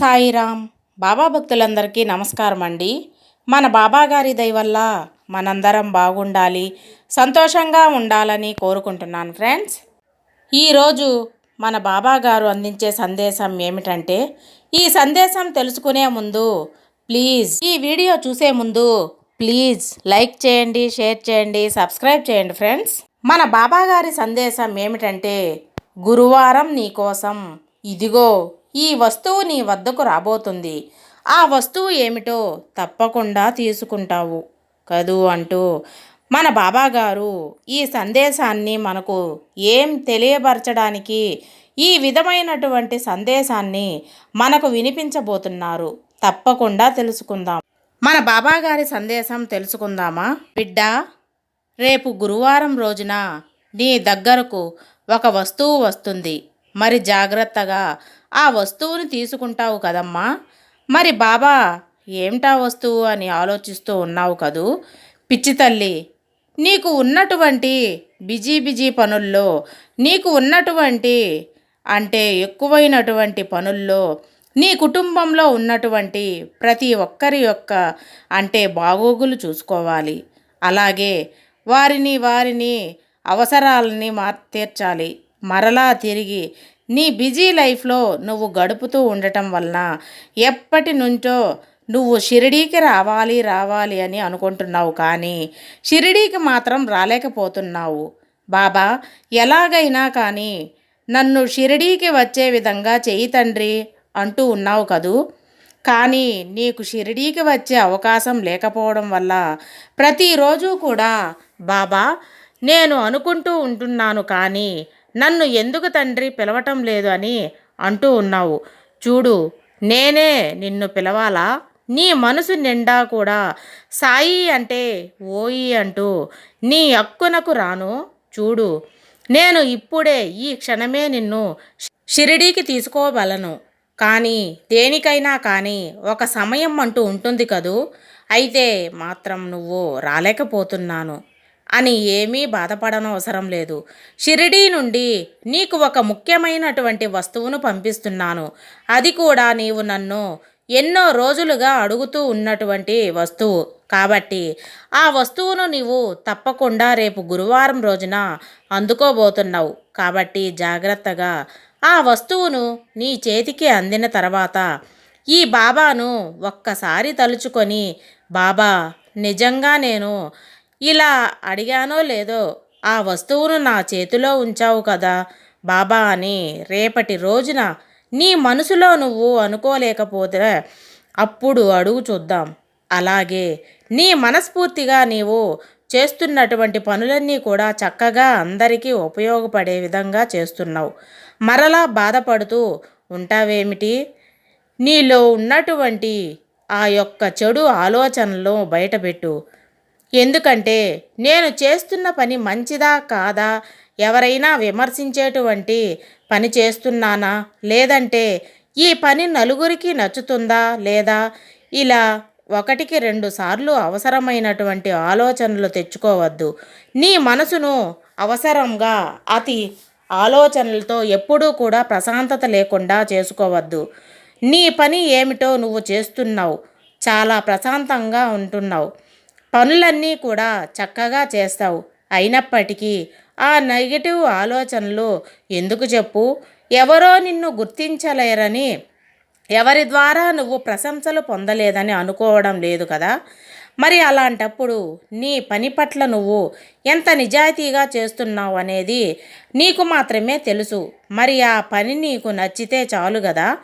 సాయిరామ్. బాబా భక్తులందరికీ నమస్కారం అండి. మన బాబా గారి వల్ల మనందరం బాగుండాలి సంతోషంగా ఉండాలని కోరుకుంటున్నాను ఫ్రెండ్స్. ఈరోజు మన బాబా గారు అందించే సందేశం ఏమిటంటే ఈ సందేశం తెలుసుకునే ముందు ప్లీజ్ ఈ వీడియో చూసే ముందు ప్లీజ్ లైక్ చేయండి షేర్ చేయండి సబ్స్క్రైబ్ చేయండి ఫ్రెండ్స్. మన బాబాగారి సందేశం ఏమిటంటే గురువారం నీకోసం ఇదిగో ఈ వస్తువు నీ వద్దకు రాబోతుంది. ఆ వస్తువు ఏమిటో తప్పకుండా తీసుకుంటావు. కదూ అంటూ మన బాబాగారు ఈ సందేశాన్ని మనకు ఏం తెలియపరచడానికి ఈ విధమైనటువంటి సందేశాన్ని మనకు వినిపించబోతున్నారు. తప్పకుండా తెలుసుకుందాం. మన బాబాగారి సందేశం తెలుసుకుందామా? బిడ్డ రేపు గురువారం రోజున నీ దగ్గరకు ఒక వస్తువు వస్తుంది. మరి జాగ్రత్తగా ఆ వస్తువును తీసుకుంటావు కదమ్మా. మరి బాబా ఏమిటా వస్తువు అని ఆలోచిస్తూ ఉన్నావు కదూ? పిచ్చి తల్లి నీకు ఉన్నటువంటి బిజీ బిజీ పనుల్లో నీకు ఉన్నటువంటి అంటే ఎక్కువైనటువంటి పనుల్లో నీ కుటుంబంలో ఉన్నటువంటి ప్రతి ఒక్కరి యొక్క అంటే బాగోగులు చూసుకోవాలి. అలాగే వారిని వారిని అవసరాలని మార్ తీర్చాలి. మరలా తిరిగి నీ బిజీ లైఫ్లో నువ్వు గడుపుతూ ఉండటం వలన ఎప్పటి నుంచో నువ్వు షిరిడీకి రావాలి రావాలి అని అనుకుంటున్నావు కానీ షిరిడీకి మాత్రం రాలేకపోతున్నావు. బాబా ఎలాగైనా కానీ నన్ను షిరిడీకి వచ్చే విధంగా చెయ్యి తండ్రి అంటూ ఉన్నావు కదూ. కానీ నీకు షిరిడీకి వచ్చే అవకాశం లేకపోవడం వల్ల ప్రతిరోజు కూడా బాబా నేను అనుకుంటూ ఉంటున్నాను కానీ నన్ను ఎందుకు తండ్రి పిలవటం లేదు అని అంటూ ఉన్నావు. చూడు నేనే నిన్ను పిలవాలా? నీ మనసు నిండా కూడా సాయి అంటే ఓయి అంటూ నీ అక్కునకు రాను. చూడు నేను ఇప్పుడే ఈ క్షణమే నిన్ను షిరిడీకి తీసుకోవలను. కానీ దేనికైనా కానీ ఒక సమయం అంటూ ఉంటుంది కదూ? అయితే మాత్రం నువ్వు రాలేకపోతున్నాను. అని ఏమీ బాధపడనవసరం లేదు. షిరిడీ నుండి నీకు ఒక ముఖ్యమైనటువంటి వస్తువును పంపిస్తున్నాను. అది కూడా నీవు నన్ను ఎన్నో రోజులుగా అడుగుతూ ఉన్నటువంటి వస్తువు. కాబట్టి ఆ వస్తువును నీవు తప్పకుండా రేపు గురువారం రోజున అందుకోబోతున్నావు. కాబట్టి జాగ్రత్తగా ఆ వస్తువును నీ చేతికి అందిన తర్వాత ఈ బాబాను ఒక్కసారి తలుచుకొని బాబా నిజంగా నేను ఇలా అడిగానో లేదో ఆ వస్తువును నా చేతిలో ఉంచావు కదా బాబా అని రేపటి రోజున నీ మనసులో నువ్వు అనుకోలేకపోతే అప్పుడు అడుగు చూద్దాం. అలాగే నీ మనస్ఫూర్తిగా నీవు చేస్తున్నటువంటి పనులన్నీ కూడా చక్కగా అందరికీ ఉపయోగపడే విధంగా చేస్తున్నావు. మరలా బాధపడుతూ ఉంటావేమిటి? నీలో ఉన్నటువంటి ఆ యొక్క చెడు ఆలోచనలు బయటపెట్టు. ఎందుకంటే నేను చేస్తున్న పని మంచిదా కాదా? ఎవరైనా విమర్శించేటువంటి పని చేస్తున్నానా? లేదంటే ఈ పని నలుగురికి నచ్చుతుందా లేదా? ఇలా ఒకటికి రెండు సార్లు అవసరమైనటువంటి ఆలోచనలు తెచ్చుకోవద్దు. నీ మనసును అవసరంగా అతి ఆలోచనలతో ఎప్పుడూ కూడా ప్రశాంతత లేకుండా చేసుకోవద్దు. నీ పని ఏమిటో నువ్వు చేస్తున్నావు. చాలా ప్రశాంతంగా ఉంటున్నావు. పనులన్నీ కూడా చక్కగా చేస్తావు. అయినప్పటికీ ఆ నెగిటివ్ ఆలోచనలు ఎందుకు చెప్పు? ఎవరో నిన్ను గుర్తించలేరని ఎవరి ద్వారా నువ్వు ప్రశంసలు పొందలేదని అనుకోవడం లేదు కదా? మరి అలాంటప్పుడు నీ పని పట్ల నువ్వు ఎంత నిజాయితీగా చేస్తున్నావు అనేది నీకు మాత్రమే తెలుసు. మరి ఆ పని నీకు నచ్చితే చాలు కదా?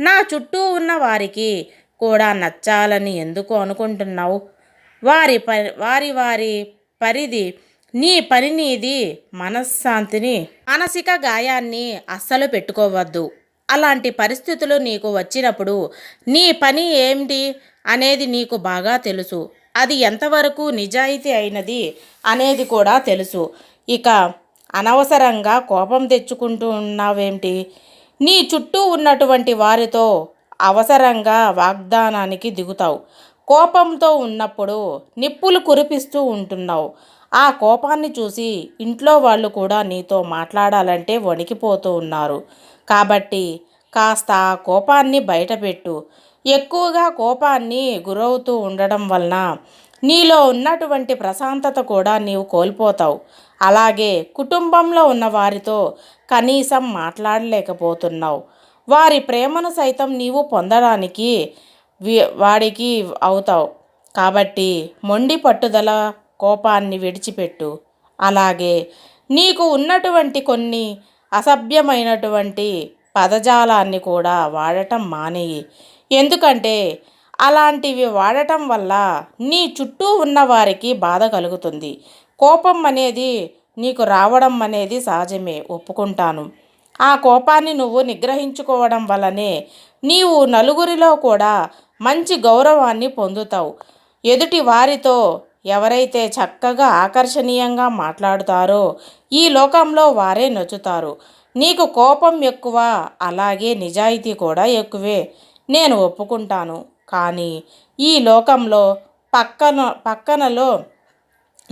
నా చుట్టూ ఉన్న వారికి కూడా నచ్చాలని ఎందుకు అనుకుంటున్నావు? వారి పరి వారి వారి పరిధి నీ పని నీది మనశ్శాంతిని మానసిక గాయాన్ని అస్సలు పెట్టుకోవద్దు. అలాంటి పరిస్థితులు నీకు వచ్చినప్పుడు నీ పని ఏమిటి అనేది నీకు బాగా తెలుసు. అది ఎంతవరకు నిజాయితీ అయినది అనేది కూడా తెలుసు. ఇక అనవసరంగా కోపం తెచ్చుకుంటూ ఉన్నావేమిటి? నీ చుట్టూ ఉన్నటువంటి వారితో అవసరంగా వాగ్దానానికి దిగుతావు. కోపంతో ఉన్నప్పుడు నిప్పులు కురిపిస్తూ ఉంటున్నావు. ఆ కోపాన్ని చూసి ఇంట్లో వాళ్ళు కూడా నీతో మాట్లాడాలంటే వణికిపోతూ ఉన్నారు. కాబట్టి కాస్త ఆ కోపాన్ని బయటపెట్టు. ఎక్కువగా కోపాన్ని గురవుతూ ఉండడం వలన నీలో ఉన్నటువంటి ప్రశాంతత కూడా నీవు కోల్పోతావు. అలాగే కుటుంబంలో ఉన్న వారితో కనీసం మాట్లాడలేకపోతున్నావు. వారి ప్రేమను సైతం నీవు పొందడానికి వాడికి అవుతావు. కాబట్టి మొండి పట్టుదల కోపాన్ని విడిచిపెట్టు. అలాగే నీకు ఉన్నటువంటి కొన్ని అసభ్యమైనటువంటి పదజాలాన్ని కూడా వాడటం మానేయి. ఎందుకంటే అలాంటివి వాడటం వల్ల నీ చుట్టూ ఉన్న వారికి బాధ కలుగుతుంది. కోపం అనేది నీకు రావడం అనేది సహజమే. ఒప్పుకుంటాను. ఆ కోపాన్ని నువ్వు నిగ్రహించుకోవడం వల్లనే నీవు నలుగురిలో కూడా మంచి గౌరవాన్ని పొందుతావు. ఎదుటి వారితో ఎవరైతే చక్కగా ఆకర్షణీయంగా మాట్లాడుతారో ఈ లోకంలో వారే నచ్చుతారు. నీకు కోపం ఎక్కువ అలాగే నిజాయితీ కూడా ఎక్కువే. నేను ఒప్పుకుంటాను. కానీ ఈ లోకంలో పక్కన పక్కనలో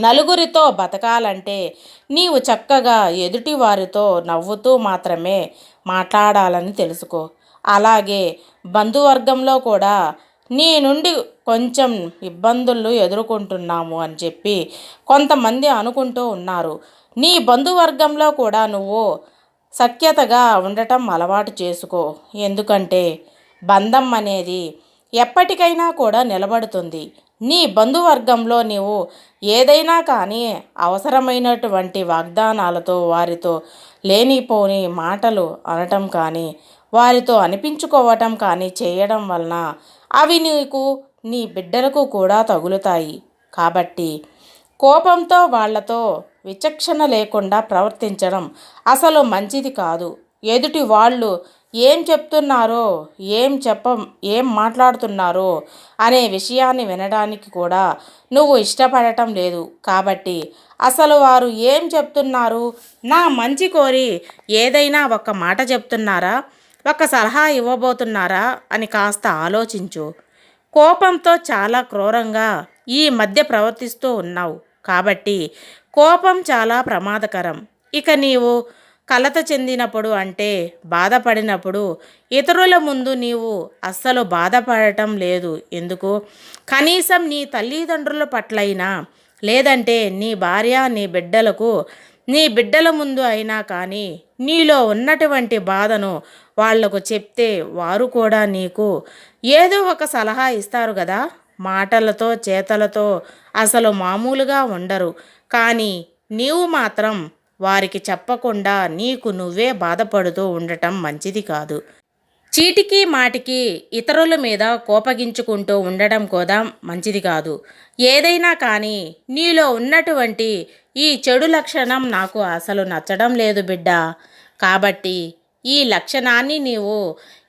నలుగురితో బతకాలంటే నీవు చక్కగా ఎదుటి వారితో నవ్వుతూ మాత్రమే మాట్లాడాలని తెలుసుకో. అలాగే బంధువర్గంలో కూడా నీ నుండి కొంచెం ఇబ్బందులు ఎదుర్కొంటున్నాము అని చెప్పి కొంతమంది అనుకుంటూ ఉన్నారు. నీ బంధువర్గంలో కూడా నువ్వు సఖ్యతగా ఉండటం అలవాటు చేసుకో. ఎందుకంటే బంధం అనేది ఎప్పటికైనా కూడా నిలబడుతుంది. నీ బంధువర్గంలో నీవు ఏదైనా కానీ అవసరమైనటువంటి వాగ్దానాలతో వారితో లేనిపోని మాటలు అనటం కానీ వారితో అనిపించుకోవటం కానీ చేయడం వలన అవి నీకు నీ బిడ్డలకు కూడా తగులుతాయి. కాబట్టి కోపంతో వాళ్ళతో విచక్షణ లేకుండా ప్రవర్తించడం అసలు మంచిది కాదు. ఎదుటి వాళ్ళు ఏం చెప్తున్నారో ఏం చెప్ప ఏం మాట్లాడుతున్నారో అనే విషయాన్ని వినడానికి కూడా నువ్వు ఇష్టపడటం లేదు. కాబట్టి అసలు వారు ఏం చెప్తున్నారు? నా మంచి కోరి ఏదైనా ఒక మాట చెప్తున్నారా? ఒక సలహా ఇవ్వబోతున్నారా అని కాస్త ఆలోచించు. కోపంతో చాలా క్రూరంగా ఈ మధ్య ప్రవర్తిస్తూ ఉన్నావు. కాబట్టి కోపం చాలా ప్రమాదకరం. ఇక నీవు కలత చెందినప్పుడు అంటే బాధపడినప్పుడు ఇతరుల ముందు నీవు అస్సలు బాధపడటం లేదు. ఎందుకు? కనీసం నీ తల్లిదండ్రుల పట్లైనా లేదంటే నీ భార్య నీ బిడ్డలకు నీ బిడ్డల ముందు అయినా కానీ నీలో ఉన్నటువంటి బాధను వాళ్ళకు చెప్తే వారు కూడా నీకు ఏదో ఒక సలహా ఇస్తారు కదా మాటలతో చేతలతో అసలు మామూలుగా ఉండరు. కానీ నీవు మాత్రం వారికి చెప్పకుండా నీకు నువ్వే బాధపడుతూ ఉండటం మంచిది కాదు. చీటికి మాటికి ఇతరుల మీద కోపగించుకుంటూ ఉండడం కూడా మంచిది కాదు. ఏదైనా కానీ నీలో ఉన్నటువంటి ఈ చెడు లక్షణం నాకు అసలు నచ్చడం లేదు బిడ్డ. కాబట్టి ఈ లక్షణాన్ని నీవు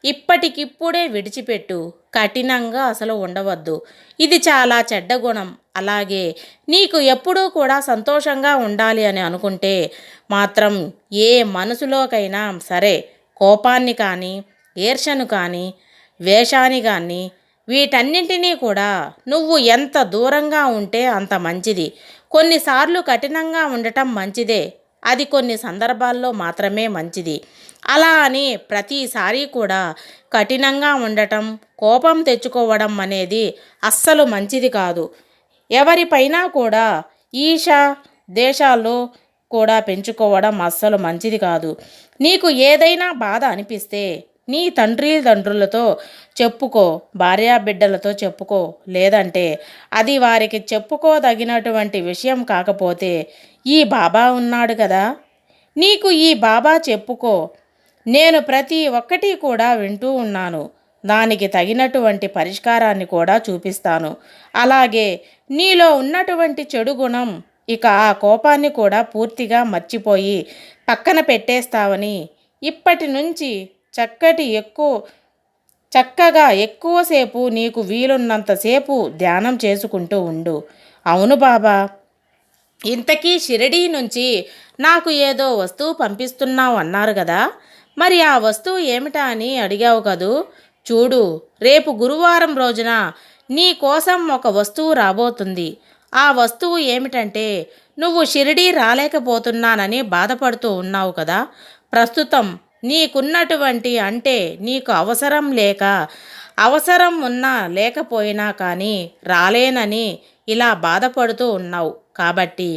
ఇప్పటికిప్పుడే విడిచిపెట్టు. కఠినంగా అసలు ఉండవద్దు. ఇది చాలా చెడ్డ గుణం. అలాగే నీకు ఎప్పుడూ కూడా సంతోషంగా ఉండాలి అని అనుకుంటే మాత్రం ఏ మనసులోకైనా సరే కోపాన్ని కానీ ఈర్షను కానీ వేషాన్ని కానీ వీటన్నింటినీ కూడా నువ్వు ఎంత దూరంగా ఉంటే అంత మంచిది. కొన్నిసార్లు కఠినంగా ఉండటం మంచిదే. అది కొన్ని సందర్భాల్లో మాత్రమే మంచిది. అలా అని ప్రతిసారి కూడా కఠినంగా ఉండటం కోపం తెచ్చుకోవడం అనేది అస్సలు మంచిది కాదు. ఎవరిపైనా కూడా ఈష దేశాల్లో కూడా పెంచుకోవడం అస్సలు మంచిది కాదు. నీకు ఏదైనా బాధ అనిపిస్తే నీ తండ్రి తండ్రులతో చెప్పుకో భార్యా బిడ్డలతో చెప్పుకో. లేదంటే అది వారికి చెప్పుకోదగినటువంటి విషయం కాకపోతే ఈ బాబా ఉన్నాడు కదా. నీకు ఈ బాబా చెప్పుకో. నేను ప్రతి ఒక్కటి కూడా వింటూ ఉన్నాను. దానికి తగినటువంటి పరిష్కారాన్ని కూడా చూపిస్తాను. అలాగే నీలో ఉన్నటువంటి చెడు గుణం ఇక ఆ కోపాన్ని కూడా పూర్తిగా మర్చిపోయి పక్కన పెట్టేస్తావని ఇప్పటి నుంచి చక్కటి ఎక్కువ చక్కగా ఎక్కువసేపు నీకు వీలున్నంతసేపు ధ్యానం చేసుకుంటూ ఉండు. అవును బాబా. ఇంతకీ షిరిడీ నుంచి నాకు ఏదో వస్తువు పంపిస్తున్నావు అన్నారు కదా. మరి ఆ వస్తువు ఏమిటా అని అడిగావు కదూ. చూడు రేపు గురువారం రోజున నీ కోసం ఒక వస్తువు రాబోతుంది. ఆ వస్తువు ఏమిటంటే నువ్వు షిరిడీ రాలేకపోతున్నానని బాధపడుతూ ఉన్నావు కదా. ప్రస్తుతం నీకున్నటువంటి అంటే నీకు అవసరం లేక అవసరం ఉన్నా లేకపోయినా కానీ రాలేనని ఇలా బాధపడుతూ ఉన్నావు. కాబట్టి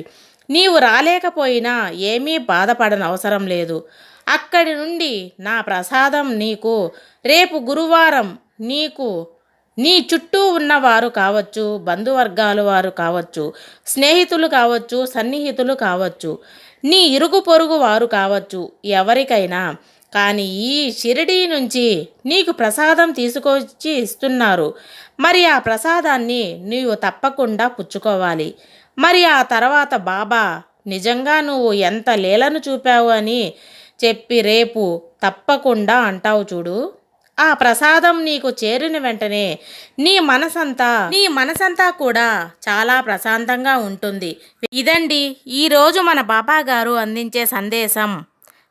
నీవు రాలేకపోయినా ఏమీ బాధపడనవసరం లేదు. అక్కడి నుండి నా ప్రసాదం నీకు రేపు గురువారం నీకు నీ చుట్టూ ఉన్నవారు కావచ్చు బంధువర్గాలు వారు కావచ్చు స్నేహితులు కావచ్చు సన్నిహితులు కావచ్చు నీ ఇరుగు పొరుగు వారు కావచ్చు ఎవరికైనా కానీ ఈ షిరిడీ నుంచి నీకు ప్రసాదం తీసుకొచ్చి ఇస్తున్నారు. మరి ఆ ప్రసాదాన్ని నీవు తప్పకుండా పుచ్చుకోవాలి. మరి ఆ తర్వాత బాబా నిజంగా నువ్వు ఎంత లీలను చూపావు అని చెప్పి రేపు తప్పకుండా అంటావు చూడు. ఆ ప్రసాదం నీకు చేరిన వెంటనే నీ మనసంతా నీ మనసంతా కూడా చాలా ప్రశాంతంగా ఉంటుంది. ఇదండి ఈరోజు మన బాబా గారు అందించే సందేశం.